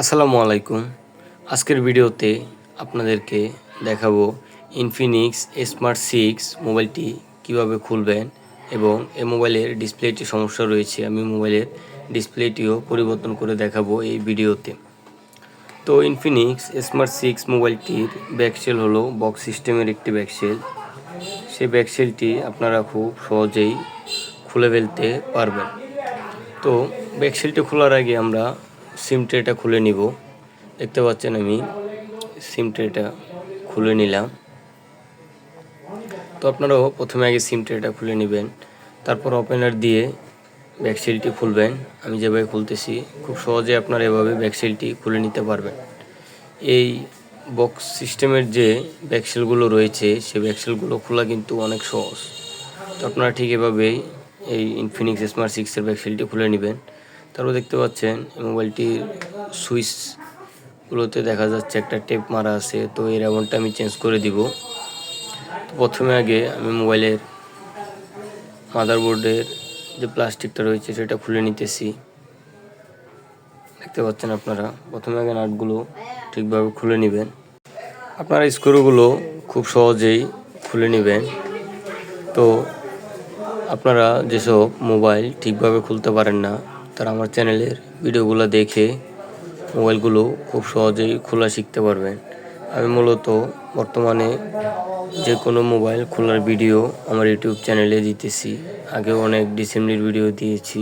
আসসালামু আলাইকুম। আজকের ভিডিওতে আপনাদেরকে দেখাবো ইনফিনিক্স স্মার্ট সিক্স মোবাইলটি কীভাবে খুলবেন এবং এই মোবাইলের ডিসপ্লেটি সমস্যা রয়েছে। আমি মোবাইলের ডিসপ্লেটিও পরিবর্তন করে দেখাবো এই ভিডিওতে। তো ইনফিনিক্স স্মার্ট সিক্স মোবাইলটির ব্যাকসেল হলো বক্স সিস্টেমের একটি ব্যাকসেল সেই ব্যাকসেলটি আপনারা খুব সহজেই খুলে ফেলতে পারবেন। তো ব্যাকসেলটি খোলার আগে আমরা সিম ট্রেটা খুলে নিব। দেখতে পাচ্ছেন আমি সিম ট্রেটা খুলে নিলাম। তো আপনারাও প্রথমে আগে সিম ট্রেটা খুলে নেবেন, তারপর ওপেনার দিয়ে ব্যাকসেলটি খুলবেন। আমি যেভাবে খুলতেছি, খুব সহজে আপনারা এভাবে ব্যাকসেলটি খুলে নিতে পারবেন। এই বক্স সিস্টেমের যে ব্যাকসেলগুলো রয়েছে, সেই ব্যাকসেলগুলো খোলা কিন্তু অনেক সহজ। তো আপনারা ঠিক এভাবেই এই ইনফিনিক্স স্মার্ট সিক্সের ব্যাকসেলটি খুলে নেবেন। তারপর দেখতে পাচ্ছেন মোবাইলটির সুইচগুলোতে দেখা যাচ্ছে একটা টেপ মারা আছে, তো এই রেবনটা আমি চেঞ্জ করে দিব। প্রথমে আগে আমি মোবাইলের মাদারবোর্ডের যে প্লাস্টিকটা রয়েছে সেটা খুলে নিতেছি। দেখতে পাচ্ছেন আপনারা, প্রথমে আগে নাটগুলো ঠিকভাবে খুলে নেবেন। আপনারা স্ক্রুগুলো খুব সহজেই খুলে নেবেন। তো আপনারা যেসব মোবাইল ঠিকভাবে খুলতে পারেন না তারা আমার চ্যানেলের ভিডিওগুলো দেখে মোবাইলগুলো খুব সহজেই খোলা শিখতে পারবেন। আমি মূলত বর্তমানে যে কোনো মোবাইল খোলার ভিডিও আমার ইউটিউব চ্যানেলে দিতেছি। আগেও অনেক ডিসেম্বলির ভিডিও দিয়েছি,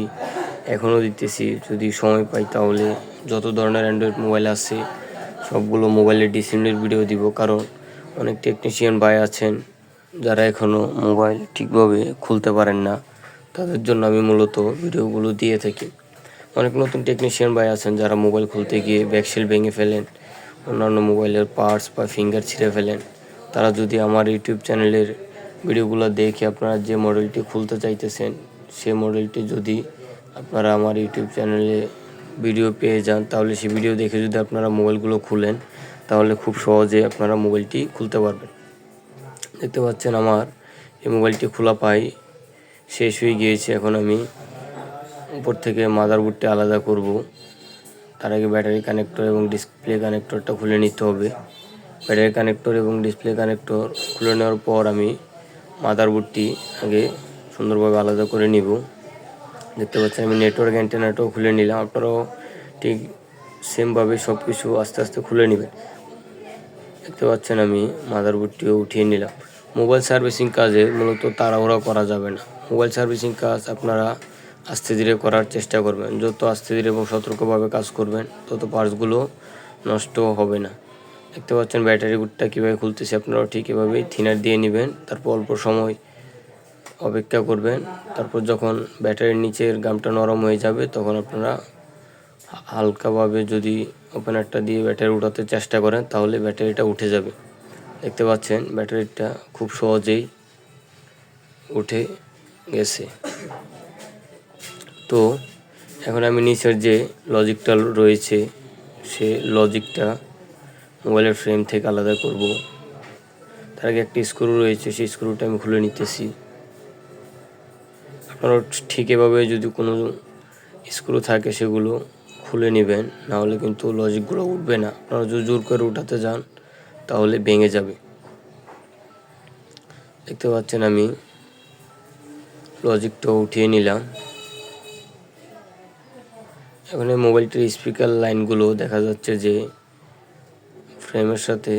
এখনও দিতেছি। যদি সময় পাই তাহলে যত ধরনের অ্যান্ড্রয়েড মোবাইল আছে, সবগুলো মোবাইলের ডিসেম্বলির ভিডিও দিব। কারণ অনেক টেকনিশিয়ান ভাই আছেন যারা এখনও মোবাইল ঠিকভাবে খুলতে পারেন না। তাদের জন্য আমি মূলত ভিডিওগুলো দিয়ে থাকি। অনেক নতুন টেকনিশিয়ান ভাই আছেন যারা মোবাইল খুলতে গিয়ে ব্যাকসেল ভেঙে ফেলেন, অন্যান্য মোবাইলের পার্টস বা ফিঙ্গার ছিঁড়ে ফেলেন। তারা যদি আমার ইউটিউব চ্যানেলের ভিডিওগুলো দেখে আপনারা যে মডেলটি খুলতে চাইতেছেন, সে মডেলটি যদি আপনারা আমার ইউটিউব চ্যানেলে ভিডিও পেয়ে যান, তাহলে সেই ভিডিও দেখে যদি আপনারা মোবাইলগুলো খুলেন, তাহলে খুব সহজে আপনারা মোবাইলটি খুলতে পারবেন। দেখতে পাচ্ছেন আমার এই মোবাইলটি খোলা পাই শেষ হয়ে গিয়েছে, এখন আমি উপর থেকে মাদারবোর্ডটি আলাদা করব। তার আগে ব্যাটারি কানেক্টর এবং ডিসপ্লে কানেক্টরটা খুলে নিতে হবে। ব্যাটারি কানেক্টর এবং ডিসপ্লে কানেক্টর খুলে নেওয়ার পর আমি মাদারবোর্ডটি আগে সুন্দরভাবে আলাদা করে নিব। দেখতে পাচ্ছেন আমি নেটওয়ার্ক অ্যান্টেনাটাও খুলে নিলাম। আপনারাও ঠিক সেমভাবে সব কিছু আস্তে আস্তে খুলে নেবেন। দেখতে পাচ্ছেন আমি মাদারবোর্ডটিও উঠিয়ে নিলাম। মোবাইল সার্ভিসিং কাজে মূলত তাড়াহুড়া করা যাবে না। মোবাইল সার্ভিসিং কাজ আপনারা আস্তে ধীরে করার চেষ্টা করবেন। যত আস্তে ধীরে এবং সতর্কভাবে কাজ করবেন, তত পার্টসগুলো নষ্ট হবে না। দেখতে পাচ্ছেন ব্যাটারি গুডটা কীভাবে খুলতেছে, আপনারাও ঠিক এভাবেই থিনার দিয়ে নেবেন, তারপর অল্প সময় অপেক্ষা করবেন, তারপর যখন ব্যাটারির নিচের গামটা নরম হয়ে যাবে, তখন আপনারা হালকাভাবে যদি ওপেনারটা দিয়ে ব্যাটারি উঠাতে চেষ্টা করেন, তাহলে ব্যাটারিটা উঠে যাবে। দেখতে পাচ্ছেন ব্যাটারিটা খুব সহজেই উঠে গেছে। তো এখন আমি নিচের যে লজিকটা রয়েছে, সে লজিকটা মোবাইলের ফ্রেম থেকে আলাদা করব। তার আগে একটি স্ক্রু রয়েছে, সেই স্ক্রুটা আমি খুলে নিতেছি। আপনারা ঠিক এভাবে যদি কোনো স্ক্রু থাকে, সেগুলো খুলে নেবেন নাহলে কিন্তু লজিকগুলো উঠবে না। আপনারা যদি জোর করে উঠাতে যান, তাহলে ভেঙে যাবে। দেখতে পাচ্ছেন আমি লজিকটা উঠিয়ে নিলাম। এখন মোবাইলটির স্পিকার লাইনগুলো দেখা যাচ্ছে যে ফ্রেমের সাথে,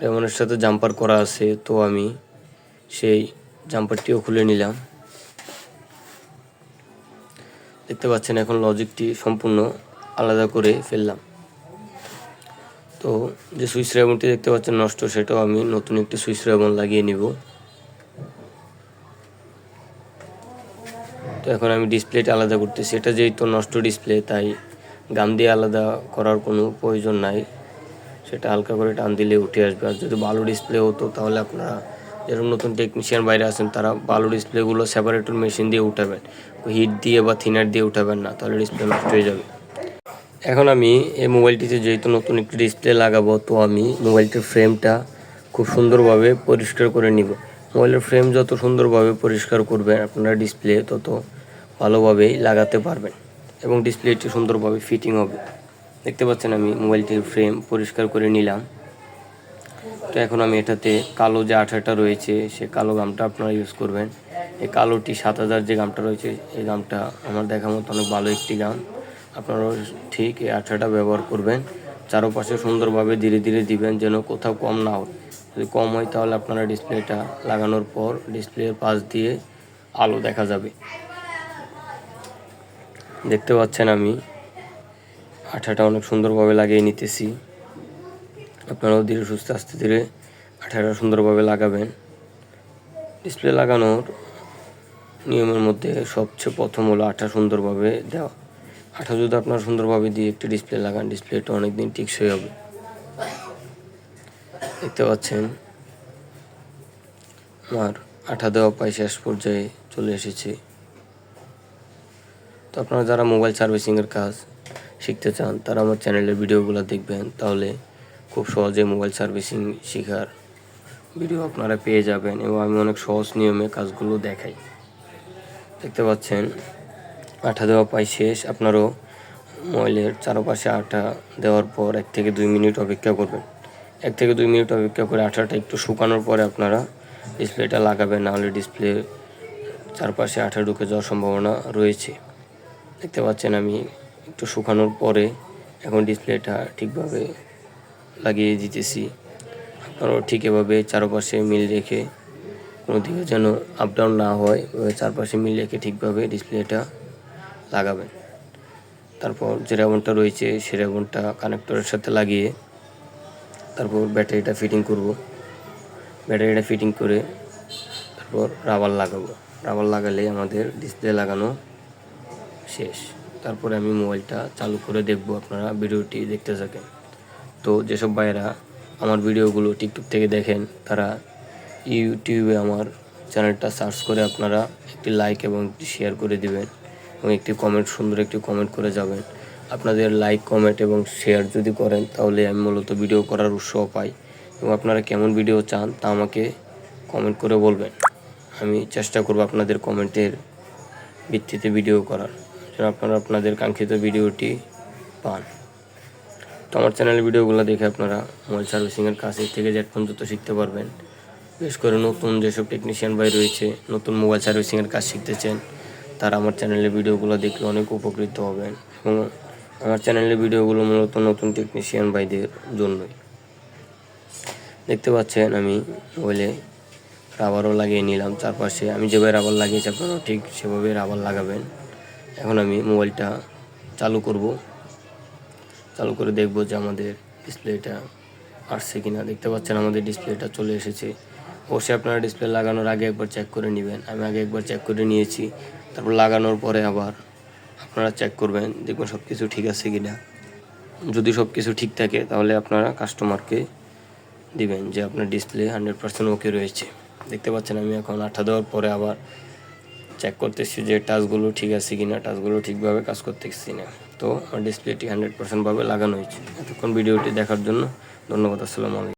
রেমনের সাথে জাম্পার করা আছে, তো আমি সেই জাম্পারটিও খুলে নিলাম। দেখতে পাচ্ছেন এখন লজিকটি সম্পূর্ণ আলাদা করে ফেললাম। তো যে সুইচ রেবনটি দেখতে পাচ্ছেন নষ্ট, সেটাও আমি নতুন একটি সুইচ রেবন লাগিয়ে নিব। তো এখন আমি ডিসপ্লেটা আলাদা করতেছি। এটা যেহেতু নষ্ট ডিসপ্লে তাই গাম দিয়ে আলাদা করার কোনো প্রয়োজন নাই। সেটা হালকা করে টান দিলে উঠে আসবে। আর যদি ভালো ডিসপ্লে হতো, তাহলে আপনারা যেরকম নতুন টেকনিশিয়ান বাইরে আছেন, তারা ভালো ডিসপ্লেগুলো সেপারেটর মেশিন দিয়ে উঠাবেন। হিট দিয়ে বা থিনার দিয়ে উঠাবেন না, তাহলে ডিসপ্লে নষ্ট হয়ে যাবে। এখন আমি এই মোবাইলটিতে যেহেতু নতুন একটি ডিসপ্লে লাগাবো, তো আমি মোবাইলটির ফ্রেমটা খুব সুন্দরভাবে পরিষ্কার করে নিব। মোবাইলের ফ্রেম যত সুন্দরভাবে পরিষ্কার করবেন, আপনারা ডিসপ্লে তত ভালোভাবেই লাগাতে পারবেন এবং ডিসপ্লেটি সুন্দরভাবে ফিটিং হবে। দেখতে পাচ্ছেন আমি মোবাইলটির ফ্রেম পরিষ্কার করে নিলাম। তো এখন আমি এটাতে কালো যে আঠাটা রয়েছে, সে কালো গামটা আপনারা ইউজ করবেন। এই কালোটি সাত হাজার যে গামটা রয়েছে, এই গামটা আমার দেখা মতো অনেক ভালো একটি গাম। আপনারাও ঠিক এই আঠাটা ব্যবহার করবেন। চারোপাশে সুন্দরভাবে ধীরে ধীরে দিবেন যেন কোথাও কম না হয়। যদি কম হয় তাহলে আপনারা ডিসপ্লেটা লাগানোর পর ডিসপ্লের পাশ দিয়ে আলো দেখা যাবে। দেখতে পাচ্ছেন আমি, আঠাটা অনেক সুন্দরভাবে লাগিয়ে নিতেছি। আপনারাও ধীরে সুস্থ আস্তে ধীরে আঠাটা সুন্দরভাবে লাগাবেন। ডিসপ্লে লাগানোর নিয়মের মধ্যে সবচেয়ে প্রথম হলো আঠা সুন্দরভাবে দেওয়া। আঠা যদি আপনারা সুন্দরভাবে দিয়ে একটি ডিসপ্লে লাগান, ডিসপ্লেটা অনেক দিন টিকসই হবে। দেখতে পাচ্ছেন, আমার আঠা দেওয়া পায় শেষ পর্যায়ে চলে এসেছে। তো আপনারা যারা মোবাইল সার্ভিসিংয়ের কাজ শিখতে চান, তারা আমার চ্যানেলের ভিডিওগুলো দেখবেন, তাহলে খুব সহজে মোবাইল সার্ভিসিং শেখার ভিডিও আপনারা পেয়ে যাবেন এবং আমি অনেক সহজ নিয়মে কাজগুলো দেখাই। দেখতে পাচ্ছেন, আঠা দেওয়া পাই শেষ, আপনারও মোবাইলের চারপাশে আঠা দেওয়ার পর এক থেকে দুই মিনিট অপেক্ষা করবেন। এক থেকে দুই মিনিট অপেক্ষা করে আঠাটা একটু শুকানোর পরে আপনারা ডিসপ্লেটা লাগাবেন নাহলে ডিসপ্লে চারপাশে আঠা ঢুকে যাওয়ার সম্ভাবনা রয়েছে। দেখতে পাচ্ছেন আমি একটু শুকানোর পরে এখন ডিসপ্লেটা ঠিকভাবে লাগিয়ে দিতেছি। আপনারাও ঠিক এভাবে চারপাশে মিল রেখে কোনো দিকে যেন আপ ডাউন না হয় চারপাশে মিল রেখে ঠিকভাবে ডিসপ্লেটা লাগাবেন। তারপর যে রেবনটা রয়েছে, সে রেবনটা কানেক্টরের সাথে লাগিয়ে তারপর ব্যাটারিটা ফিটিং করব। ব্যাটারিটা ফিটিং করে তারপর রাবার লাগাবো। রাবার লাগালে আমাদের ডিসপ্লে লাগানো শেষ। তারপরে আমি মোবাইলটা চালু করে দেখব আপনারা ভিডিওটি দেখতে থাকেন। তো যেসব ভাইয়েরা আমার ভিডিওগুলো টিকটক থেকে দেখেন, তারা ইউটিউবে আমার চ্যানেলটা সার্চ করে আপনারা একটি লাইক এবং একটি শেয়ার করে দিবেন এবং একটি কমেন্ট সুন্দর একটি কমেন্ট করে যাবেন। আপনাদের লাইক কমেন্ট এবং শেয়ার যদি করেন, তাহলে আমি মূলত ভিডিও করার উৎসাহ পাই। এবং আপনারা কেমন ভিডিও চান, তা আমাকে কমেন্ট করে বলবেন। আমি চেষ্টা করব আপনাদের কমেন্টের ভিত্তিতে ভিডিও করার। যেন আপনারা আপনাদের কাঙ্ক্ষিত ভিডিওটি পান। তো আমার চ্যানেলের ভিডিওগুলো দেখে আপনারা মোবাইল সার্ভিসিংয়ের এর থেকে জেট পর্যন্ত শিখতে পারবেন। বিশেষ করে নতুন যেসব টেকনিশিয়ান ভাই রয়েছে, নতুন মোবাইল সার্ভিসিংয়ের কাজ শিখতেছেন, তারা আমার চ্যানেলের ভিডিওগুলো দেখলে অনেক উপকৃত হবেন। এবং আমার চ্যানেলের ভিডিওগুলো মূলত নতুন টেকনিশিয়ান ভাইদের জন্যই। দেখতে পাচ্ছেন আমি মোবাইলে রাবারও লাগিয়ে নিলাম চারপাশে। আমি যেভাবে রাবার লাগিয়েছি আপনারাও ঠিক সেভাবে রাবার লাগাবেন। এখন আমি মোবাইলটা চালু করব। চালু করে দেখব যে আমাদের ডিসপ্লেটা আসছে কি না দেখতে পাচ্ছেন আমাদের ডিসপ্লেটা চলে এসেছে। অবশ্যই আপনারা ডিসপ্লে লাগানোর আগে একবার চেক করে নেবেন। আমি আগে একবার চেক করে নিয়েছি। তারপর লাগানোর পরে আবার আপনারা চেক করবেন, দেখবেন সব কিছু ঠিক আছে কিনা। যদি সব কিছু ঠিক থাকে, তাহলে আপনারা কাস্টমারকে দিবেন যে আপনার ডিসপ্লে হান্ড্রেড পার্সেন্ট ওকে রয়েছে। দেখতে পাচ্ছেন আমি এখন আঠা দেওয়ার পরে আবার চেক করতেছি যে টাচগুলো ঠিক আছে কিনা টাচগুলো ঠিকভাবে কাজ করতেছি না। তো আমার ডিসপ্লেটি হান্ড্রেড পার্সেন্টভাবে লাগানো হয়েছে। এতক্ষণ ভিডিওটি দেখার জন্য ধন্যবাদ, আসসালামু আলাইকুম।